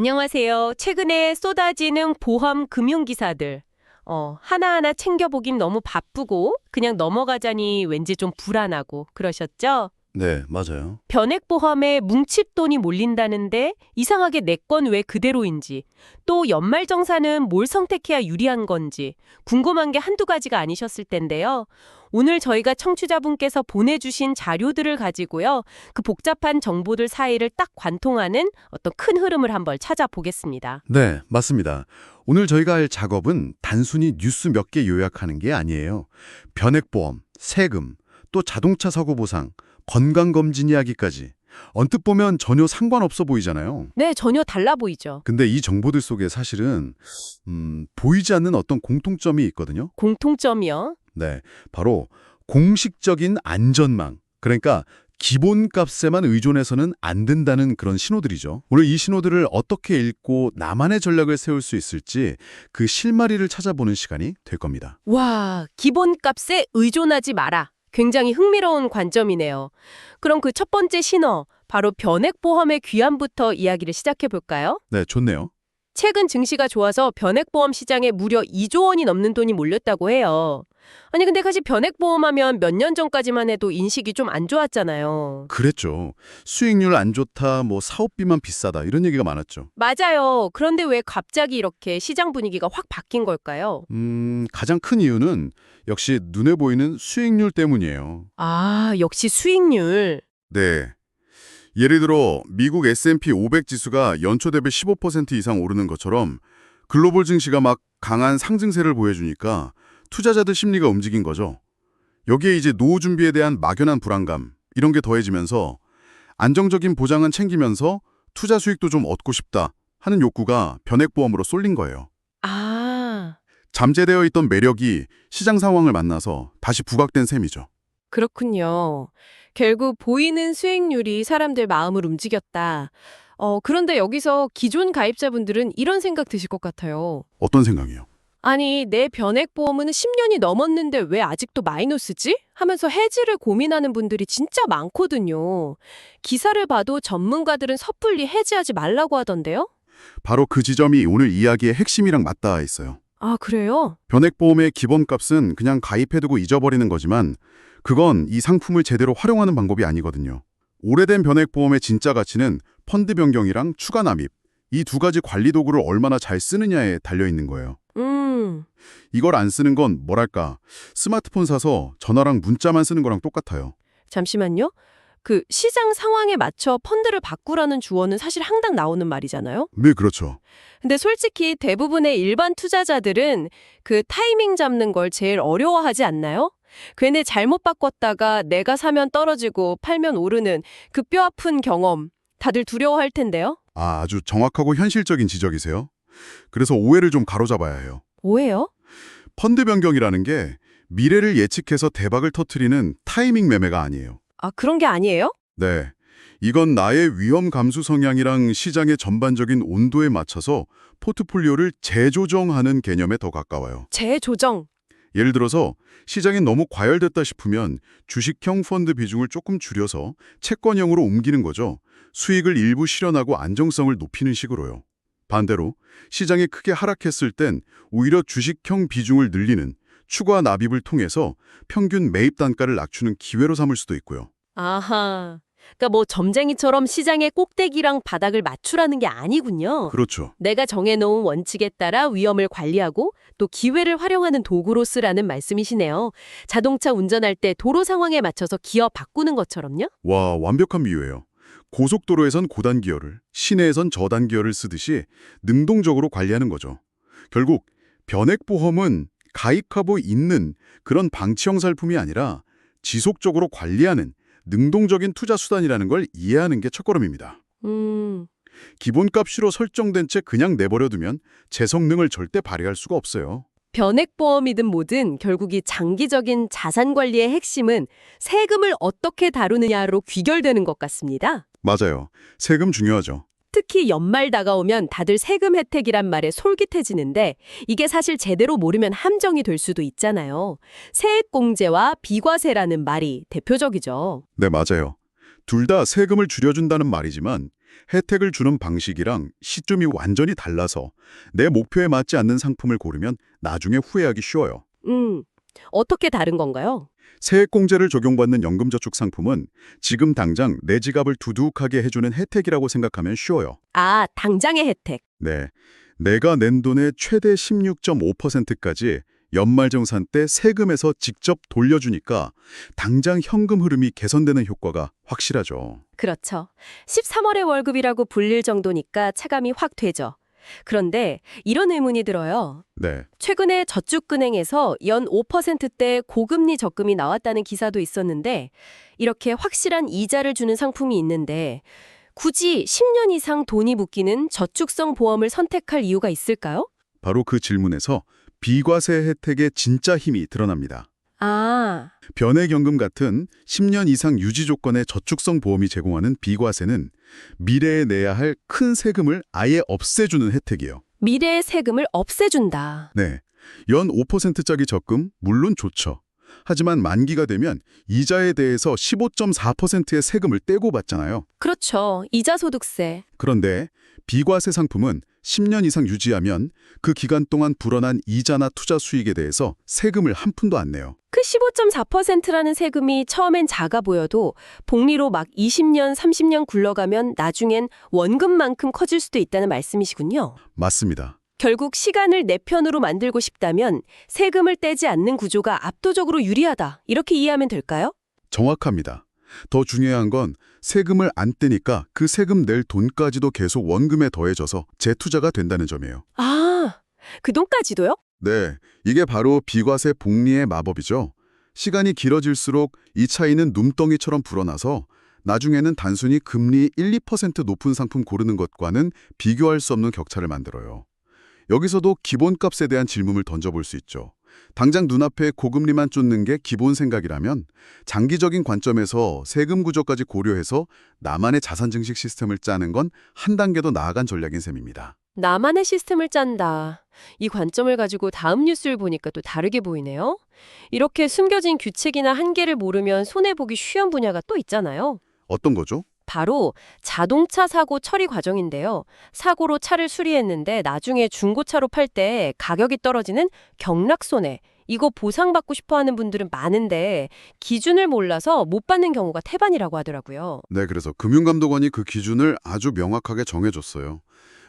안녕하세요. 최근에 쏟아지는 보험 금융 기사들. 어, 하나하나 챙겨보긴 너무 바쁘고 그냥 넘어가자니 왠지 좀 불안하고 그러셨죠? 네, 맞아요. 변액보험에 뭉칫돈이 몰린다는데 이상하게 내 건 왜 그대로인지 또 연말정산은 뭘 선택해야 유리한 건지 궁금한 게 한두 가지가 아니셨을 텐데요. 오늘 저희가 청취자분께서 보내주신 자료들을 가지고요. 그 복잡한 정보들 사이를 딱 관통하는 어떤 큰 흐름을 한번 찾아보겠습니다. 네, 맞습니다. 오늘 저희가 할 작업은 단순히 뉴스 몇 개 요약하는 게 아니에요. 변액보험, 세금, 또 자동차 사고 보상, 건강검진 이야기까지. 언뜻 보면 전혀 상관없어 보이잖아요. 네, 전혀 달라 보이죠. 근데 이 정보들 속에 사실은 음, 보이지 않는 어떤 공통점이 있거든요. 공통점이요. 네, 바로 공식적인 안전망. 그러니까 기본값에만 의존해서는 안 된다는 그런 신호들이죠. 오늘 이 신호들을 어떻게 읽고 나만의 전략을 세울 수 있을지 그 실마리를 찾아보는 시간이 될 겁니다. 와, 기본값에 의존하지 마라. 굉장히 흥미로운 관점이네요. 그럼 그 첫 번째 신호, 바로 변액보험의 귀환부터 이야기를 시작해 볼까요? 네, 좋네요. 최근 증시가 좋아서 변액보험 시장에 무려 2조 원이 넘는 돈이 몰렸다고 해요. 아니 근데 사실 변액보험하면 몇 년 전까지만 해도 인식이 좀 안 좋았잖아요. 그랬죠. 수익률 안 좋다, 뭐 사업비만 비싸다 이런 얘기가 많았죠. 맞아요. 그런데 왜 갑자기 이렇게 시장 분위기가 확 바뀐 걸까요? 음, 가장 큰 이유는 역시 눈에 보이는 수익률 때문이에요. 아, 역시 수익률. 네. 예를 들어 미국 S&P 500 지수가 연초 대비 15% 이상 오르는 것처럼 글로벌 증시가 막 강한 상승세를 보여주니까 투자자들 심리가 움직인 거죠. 여기에 이제 노후 준비에 대한 막연한 불안감 이런 게 더해지면서 안정적인 보장은 챙기면서 투자 수익도 좀 얻고 싶다 하는 욕구가 변액보험으로 쏠린 거예요. 아, 잠재되어 있던 매력이 시장 상황을 만나서 다시 부각된 셈이죠. 그렇군요. 결국 보이는 수익률이 사람들 마음을 움직였다. 어, 그런데 여기서 기존 가입자분들은 이런 생각 드실 것 같아요. 어떤 생각이요? 아니, 내 변액보험은 10년이 넘었는데 왜 아직도 마이너스지? 하면서 해지를 고민하는 분들이 진짜 많거든요. 기사를 봐도 전문가들은 섣불리 해지하지 말라고 하던데요? 바로 그 지점이 오늘 이야기의 핵심이랑 맞닿아 있어요. 아, 그래요? 변액보험의 기본값은 그냥 가입해두고 잊어버리는 거지만 그건 이 상품을 제대로 활용하는 방법이 아니거든요. 오래된 변액보험의 진짜 가치는 펀드 변경이랑 추가 납입 이 두 가지 관리 도구를 얼마나 잘 쓰느냐에 달려 있는 거예요. 음, 이걸 안 쓰는 건 뭐랄까 스마트폰 사서 전화랑 문자만 쓰는 거랑 똑같아요. 잠시만요. 그 시장 상황에 맞춰 펀드를 바꾸라는 주어는 사실 항상 나오는 말이잖아요. 네, 그렇죠. 근데 솔직히 대부분의 일반 투자자들은 그 타이밍 잡는 걸 제일 어려워하지 않나요? 괜히 잘못 바꿨다가 내가 사면 떨어지고 팔면 오르는 그 뼈 아픈 경험 다들 두려워할 텐데요. 아, 아주 정확하고 현실적인 지적이세요. 그래서 오해를 좀 가로잡아야 해요. 뭐예요? 펀드 변경이라는 게 미래를 예측해서 대박을 터트리는 타이밍 매매가 아니에요. 아, 그런 게 아니에요? 네. 이건 나의 위험 감수 성향이랑 시장의 전반적인 온도에 맞춰서 포트폴리오를 재조정하는 개념에 더 가까워요. 재조정. 예를 들어서 시장이 너무 과열됐다 싶으면 주식형 펀드 비중을 조금 줄여서 채권형으로 옮기는 거죠. 수익을 일부 실현하고 안정성을 높이는 식으로요. 반대로 시장이 크게 하락했을 땐 오히려 주식형 비중을 늘리는 추가 납입을 통해서 평균 매입 단가를 낮추는 기회로 삼을 수도 있고요. 아하. 그러니까 뭐 점쟁이처럼 시장의 꼭대기랑 바닥을 맞추라는 게 아니군요. 그렇죠. 내가 정해놓은 원칙에 따라 위험을 관리하고 또 기회를 활용하는 도구로 쓰라는 말씀이시네요. 자동차 운전할 때 도로 상황에 맞춰서 기어 바꾸는 것처럼요? 와, 완벽한 비유예요. 고속도로에선 고단 기어를, 시내에선 저단 기어를 쓰듯이 능동적으로 관리하는 거죠. 결국 변액보험은 가입하고 있는 그런 방치형 살품이 아니라 지속적으로 관리하는 능동적인 투자 수단이라는 걸 이해하는 게 첫걸음입니다. 음, 기본값으로 설정된 채 그냥 내버려두면 제 성능을 절대 발휘할 수가 없어요. 변액보험이든 뭐든 결국 이 장기적인 자산 관리의 핵심은 세금을 어떻게 다루느냐로 귀결되는 것 같습니다. 맞아요. 세금 중요하죠. 특히 연말 다가오면 다들 세금 혜택이란 말에 솔깃해지는데 이게 사실 제대로 모르면 함정이 될 수도 있잖아요. 세액공제와 비과세라는 말이 대표적이죠. 네, 맞아요. 둘 다 세금을 줄여준다는 말이지만 혜택을 주는 방식이랑 시점이 완전히 달라서 내 목표에 맞지 않는 상품을 고르면 나중에 후회하기 쉬워요. 음, 어떻게 다른 건가요? 세액공제를 적용받는 연금저축 상품은 지금 당장 내 지갑을 두둑하게 해주는 혜택이라고 생각하면 쉬워요. 아, 당장의 혜택. 네. 내가 낸 돈의 최대 16.5%까지 연말정산 때 세금에서 직접 돌려주니까 당장 현금 흐름이 개선되는 효과가 확실하죠. 그렇죠. 13월의 월급이라고 불릴 정도니까 체감이 확 되죠. 그런데 이런 의문이 들어요. 네. 최근에 저축은행에서 연 5%대 고금리 적금이 나왔다는 기사도 있었는데 이렇게 확실한 이자를 주는 상품이 있는데 굳이 10년 이상 돈이 묶이는 저축성 보험을 선택할 이유가 있을까요? 바로 그 질문에서 비과세 혜택의 진짜 힘이 드러납니다. 아, 변액연금 같은 10년 이상 유지 조건의 저축성 보험이 제공하는 비과세는 미래에 내야 할 큰 세금을 아예 없애주는 혜택이에요. 미래의 세금을 없애준다. 네. 연 5%짜리 적금 물론 좋죠. 하지만 만기가 되면 이자에 대해서 15.4%의 세금을 떼고 받잖아요. 그렇죠. 이자 소득세. 그런데 비과세 상품은 10년 이상 유지하면 그 기간 동안 불어난 이자나 투자 수익에 대해서 세금을 한 푼도 안 내요. 그 15.4%라는 세금이 처음엔 작아 보여도 복리로 막 20년, 30년 굴러가면 나중엔 원금만큼 커질 수도 있다는 말씀이시군요. 맞습니다. 결국 시간을 내 편으로 만들고 싶다면 세금을 떼지 않는 구조가 압도적으로 유리하다. 이렇게 이해하면 될까요? 정확합니다. 더 중요한 건 세금을 안 떼니까 그 세금 낼 돈까지도 계속 원금에 더해져서 재투자가 된다는 점이에요. 아, 그 돈까지도요? 네, 이게 바로 비과세 복리의 마법이죠. 시간이 길어질수록 이 차이는 눈덩이처럼 불어나서 나중에는 단순히 금리 1, 2% 높은 상품 고르는 것과는 비교할 수 없는 격차를 만들어요. 여기서도 기본값에 대한 질문을 던져볼 수 있죠. 당장 눈앞에 고금리만 쫓는 게 기본 생각이라면 장기적인 관점에서 세금 구조까지 고려해서 나만의 자산 증식 시스템을 짜는 건 한 단계 더 나아간 전략인 셈입니다. 나만의 시스템을 짠다. 이 관점을 가지고 다음 뉴스를 보니까 또 다르게 보이네요. 이렇게 숨겨진 규칙이나 한계를 모르면 손해보기 쉬운 분야가 또 있잖아요. 어떤 거죠? 바로 자동차 사고 처리 과정인데요. 사고로 차를 수리했는데 나중에 중고차로 팔 때 가격이 떨어지는 경락손해. 이거 보상받고 싶어 하는 분들은 많은데 기준을 몰라서 못 받는 경우가 태반이라고 하더라고요. 네, 그래서 금융감독원이 그 기준을 아주 명확하게 정해줬어요.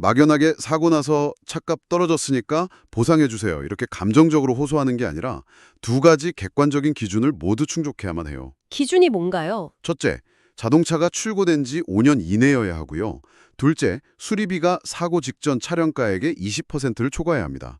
막연하게 사고 나서 차값 떨어졌으니까 보상해주세요. 이렇게 감정적으로 호소하는 게 아니라 두 가지 객관적인 기준을 모두 충족해야만 해요. 기준이 뭔가요? 첫째, 자동차가 출고된 지 5년 이내여야 하고요. 둘째, 수리비가 사고 직전 차량가액의 20%를 초과해야 합니다.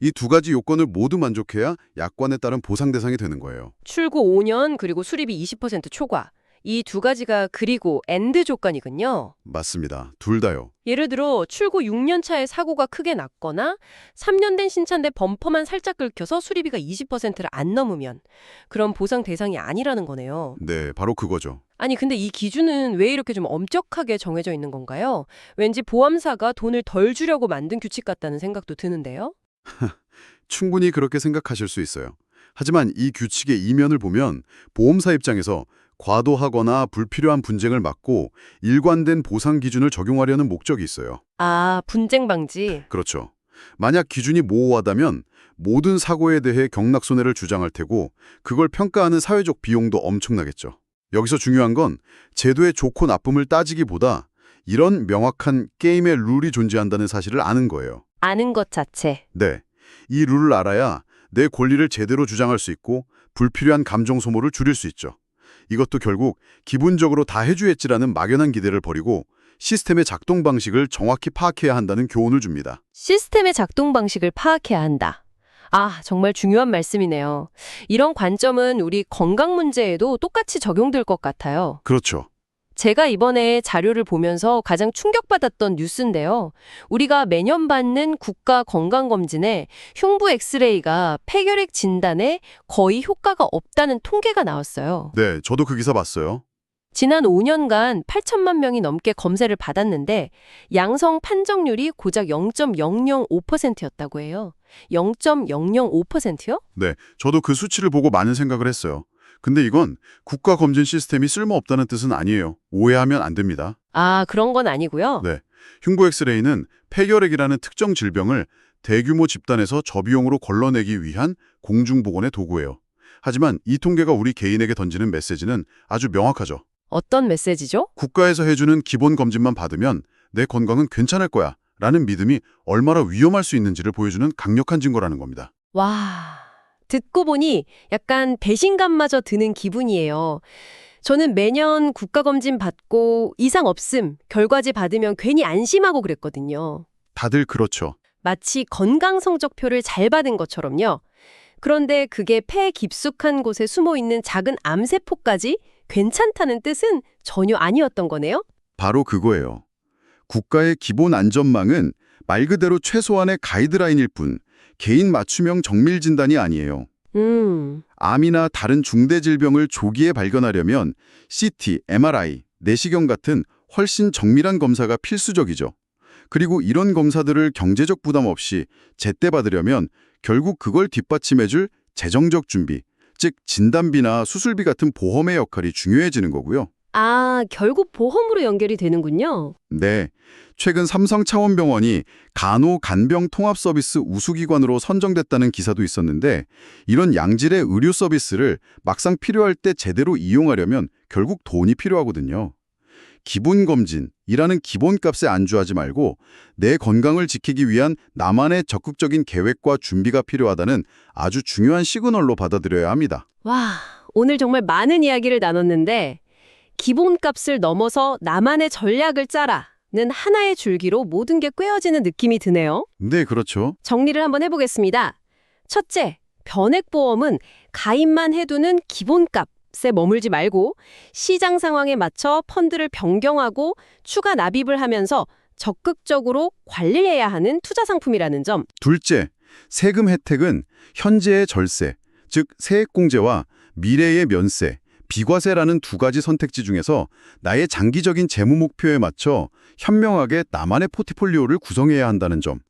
이 두 가지 요건을 모두 만족해야 약관에 따른 보상 대상이 되는 거예요. 출고 5년 그리고 수리비 20% 초과. 이 두 가지가 그리고 엔드 조건이군요. 맞습니다. 둘 다요. 예를 들어 출고 6년 차에 사고가 크게 났거나 3년 된 신차인데 범퍼만 살짝 긁혀서 수리비가 20%를 안 넘으면 그럼 보상 대상이 아니라는 거네요. 네, 바로 그거죠. 아니 근데 이 기준은 왜 이렇게 좀 엄격하게 정해져 있는 건가요? 왠지 보험사가 돈을 덜 주려고 만든 규칙 같다는 생각도 드는데요. 충분히 그렇게 생각하실 수 있어요. 하지만 이 규칙의 이면을 보면 보험사 입장에서 과도하거나 불필요한 분쟁을 막고 일관된 보상 기준을 적용하려는 목적이 있어요. 아, 분쟁 방지. 그렇죠. 만약 기준이 모호하다면 모든 사고에 대해 경락 손해를 주장할 테고 그걸 평가하는 사회적 비용도 엄청나겠죠. 여기서 중요한 건 제도의 좋고 나쁨을 따지기보다 이런 명확한 게임의 룰이 존재한다는 사실을 아는 거예요. 아는 것 자체. 네. 이 룰을 알아야 내 권리를 제대로 주장할 수 있고 불필요한 감정 소모를 줄일 수 있죠. 이것도 결국 기본적으로 다 해주겠지라는 막연한 기대를 버리고 시스템의 작동 방식을 정확히 파악해야 한다는 교훈을 줍니다. 시스템의 작동 방식을 파악해야 한다. 아, 정말 중요한 말씀이네요. 이런 관점은 우리 건강 문제에도 똑같이 적용될 것 같아요. 그렇죠. 제가 이번에 자료를 보면서 가장 충격받았던 뉴스인데요. 우리가 매년 받는 국가 건강검진에 흉부 엑스레이가 폐결핵 진단에 거의 효과가 없다는 통계가 나왔어요. 네, 저도 그 기사 봤어요. 지난 5년간 8천만 명이 넘게 검사를 받았는데 양성 판정률이 고작 0.005%였다고 해요. 0.005%요? 네, 저도 그 수치를 보고 많은 생각을 했어요. 근데 이건 국가 검진 시스템이 쓸모없다는 뜻은 아니에요. 오해하면 안 됩니다. 아, 그런 건 아니고요. 네. 흉부 엑스레이는 폐결핵이라는 특정 질병을 대규모 집단에서 저비용으로 걸러내기 위한 공중보건의 도구예요. 하지만 이 통계가 우리 개인에게 던지는 메시지는 아주 명확하죠. 어떤 메시지죠? 국가에서 해주는 기본 검진만 받으면 내 건강은 괜찮을 거야 라는 믿음이 얼마나 위험할 수 있는지를 보여주는 강력한 증거라는 겁니다. 와, 듣고 보니 약간 배신감마저 드는 기분이에요. 저는 매년 국가검진 받고 이상 없음, 결과지 받으면 괜히 안심하고 그랬거든요. 다들 그렇죠. 마치 건강 성적표를 잘 받은 것처럼요. 그런데 그게 폐 깊숙한 곳에 숨어 있는 작은 암세포까지 괜찮다는 뜻은 전혀 아니었던 거네요. 바로 그거예요. 국가의 기본 안전망은 말 그대로 최소한의 가이드라인일 뿐 개인 맞춤형 정밀 진단이 아니에요. 음, 암이나 다른 중대 질병을 조기에 발견하려면 CT, MRI, 내시경 같은 훨씬 정밀한 검사가 필수적이죠. 그리고 이런 검사들을 경제적 부담 없이 제때 받으려면 결국 그걸 뒷받침해줄 재정적 준비, 즉 진단비나 수술비 같은 보험의 역할이 중요해지는 거고요. 아, 결국 보험으로 연결이 되는군요. 네, 최근 삼성 차원병원이 간호 간병 통합 서비스 우수기관으로 선정됐다는 기사도 있었는데 이런 양질의 의료 서비스를 막상 필요할 때 제대로 이용하려면 결국 돈이 필요하거든요. 기본 검진이라는 기본값에 안주하지 말고 내 건강을 지키기 위한 나만의 적극적인 계획과 준비가 필요하다는 아주 중요한 시그널로 받아들여야 합니다. 와, 오늘 정말 많은 이야기를 나눴는데 기본값을 넘어서 나만의 전략을 짜라는 하나의 줄기로 모든 게 꿰어지는 느낌이 드네요. 네, 그렇죠. 정리를 한번 해보겠습니다. 첫째, 변액보험은 가입만 해두는 기본값에 머물지 말고 시장 상황에 맞춰 펀드를 변경하고 추가 납입을 하면서 적극적으로 관리해야 하는 투자 상품이라는 점. 둘째, 세금 혜택은 현재의 절세, 즉 세액공제와 미래의 면세, 비과세라는 두 가지 선택지 중에서 나의 장기적인 재무 목표에 맞춰 현명하게 나만의 포트폴리오를 구성해야 한다는 점.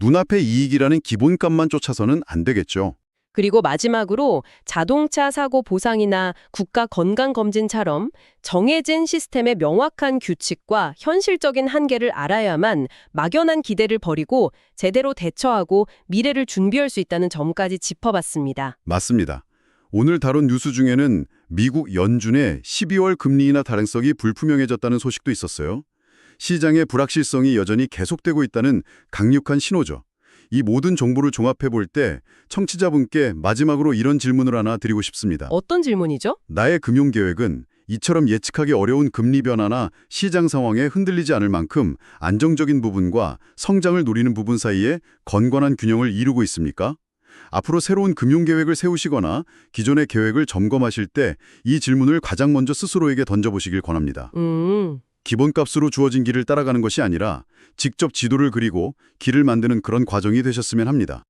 눈앞의 이익이라는 기본값만 쫓아서는 안 되겠죠. 그리고 마지막으로 자동차 사고 보상이나 국가 건강검진처럼 정해진 시스템의 명확한 규칙과 현실적인 한계를 알아야만 막연한 기대를 버리고 제대로 대처하고 미래를 준비할 수 있다는 점까지 짚어봤습니다. 맞습니다. 오늘 다룬 뉴스 중에는 미국 연준의 12월 금리 인하 다행성이 불투명해졌다는 소식도 있었어요. 시장의 불확실성이 여전히 계속되고 있다는 강력한 신호죠. 이 모든 정보를 종합해 볼 때 청취자분께 마지막으로 이런 질문을 하나 드리고 싶습니다. 어떤 질문이죠? 나의 금융 계획은 이처럼 예측하기 어려운 금리 변화나 시장 상황에 흔들리지 않을 만큼 안정적인 부분과 성장을 노리는 부분 사이에 건관한 균형을 이루고 있습니까? 앞으로 새로운 금융 계획을 세우시거나 기존의 계획을 점검하실 때 이 질문을 가장 먼저 스스로에게 던져보시길 권합니다. 음, 기본값으로 주어진 길을 따라가는 것이 아니라 직접 지도를 그리고 길을 만드는 그런 과정이 되셨으면 합니다.